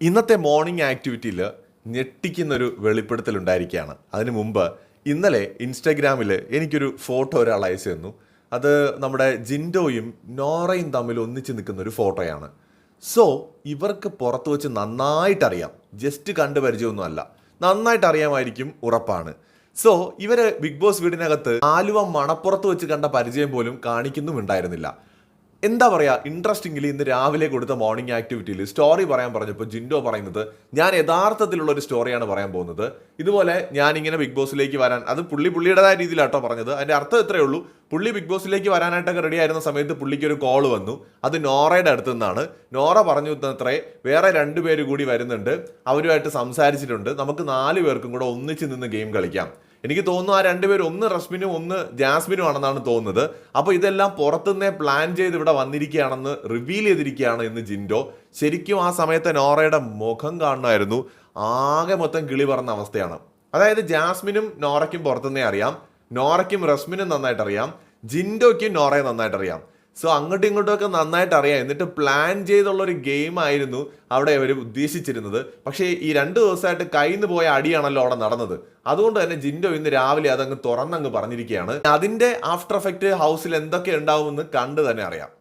ഇന്നത്തെ മോർണിംഗ് ആക്ടിവിറ്റിയിൽ ഞെട്ടിക്കുന്നൊരു വെളിപ്പെടുത്തൽ ഉണ്ടായിരിക്കുകയാണ്. അതിനു മുമ്പ് ഇന്നലെ ഇൻസ്റ്റാഗ്രാമിൽ എനിക്കൊരു ഫോട്ടോ ഒരാൾ അയച്ചു തന്നു. അത് നമ്മുടെ ജിൻഡോയും നോറയും തമ്മിൽ ഒന്നിച്ച് നിൽക്കുന്ന ഒരു ഫോട്ടോയാണ്. സോ ഇവർക്ക് പുറത്ത് വെച്ച് നന്നായിട്ടറിയാം. ജസ്റ്റ് കണ്ടു പരിചയമൊന്നുമല്ല. നന്നായിട്ട് അറിയാമായിരിക്കും ഉറപ്പാണ്. സോ ഇവർ ബിഗ് ബോസ് വീടിനകത്ത് ആലുവ മണപ്പുറത്ത് വെച്ച് കണ്ട പരിചയം പോലും കാണിക്കുന്നുമുണ്ടായിരുന്നില്ല. എന്താ പറയാ ഇൻട്രസ്റ്റിംഗിലി ഇന്ന് രാവിലെ കൊടുത്ത മോർണിംഗ് ആക്ടിവിറ്റിയിൽ സ്റ്റോറി പറയാൻ പറഞ്ഞപ്പോൾ ജിൻഡോ പറയുന്നത് ഞാൻ യഥാർത്ഥത്തിലുള്ള ഒരു സ്റ്റോറിയാണ് പറയാൻ പോകുന്നത്. ഇതുപോലെ ഞാൻ ഇങ്ങനെ ബിഗ് ബോസിലേക്ക് വരാൻ അത് പുള്ളി പുള്ളിയുടേതായ രീതിയിലാട്ടോ പറഞ്ഞത്. അതിന്റെ അർത്ഥം ഇത്രയേ ഉള്ളൂ. പുള്ളി ബിഗ് ബോസിലേക്ക് വരാനായിട്ടൊക്കെ റെഡി ആയിരുന്ന സമയത്ത് പുള്ളിക്ക് ഒരു കോൾ വന്നു. അത് നോറയുടെ അടുത്തു നിന്നാണ് നോറ പറഞ്ഞു അത്രേ വേറെ രണ്ടുപേര് കൂടി വരുന്നുണ്ട്. അവരുമായിട്ട് സംസാരിച്ചിട്ടുണ്ട്. നമുക്ക് നാല് പേർക്കും കൂടെ ഒന്നിച്ച് നിന്ന് ഗെയിം കളിക്കാം. എനിക്ക് തോന്നുന്നു ആ രണ്ടുപേരും ഒന്ന് റസ്മിനും ഒന്ന് ജാസ്മിനും ആണെന്നാണ് തോന്നുന്നത്. അപ്പോൾ ഇതെല്ലാം പുറത്തുനിന്നേ പ്ലാൻ ചെയ്ത് ഇവിടെ വന്നിരിക്കുകയാണെന്ന് റിവീൽ ചെയ്തിരിക്കുകയാണ് എന്ന് ജിൻഡോ. ശരിക്കും ആ സമയത്തെ നോറയുടെ മുഖം കാണണമായിരുന്നു. ആകെ മൊത്തം കിളി പറഞ്ഞ അവസ്ഥയാണ്. അതായത് ജാസ്മിനും നോറയ്ക്കും പുറത്തുനിന്നേ അറിയാം. നോറയ്ക്കും റസ്മിനും നന്നായിട്ട് അറിയാം ജിൻഡോയ്ക്കും നോറയെ നന്നായിട്ട് അറിയാം സോ അങ്ങോട്ടും ഇങ്ങോട്ടും ഒക്കെ നന്നായിട്ട് അറിയാം. എന്നിട്ട് പ്ലാൻ ഗെയിം ആയിരുന്നു അവിടെ അവർ ഉദ്ദേശിച്ചിരുന്നത്. പക്ഷേ ഈ രണ്ട് ദിവസമായിട്ട് കയ്യിന്ന് പോയ അടിയാണല്ലോ അവിടെ നടന്നത്. അതുകൊണ്ട് തന്നെ ജിൻഡോ ഇന്ന് രാവിലെ അതങ്ങ് തുറന്നങ്ങ് പറഞ്ഞിരിക്കുകയാണ്. അതിന്റെ ആഫ്റ്റർ എഫക്റ്റ് ഹൗസിൽ എന്തൊക്കെ ഉണ്ടാവുമെന്ന് കണ്ടു തന്നെ അറിയാം.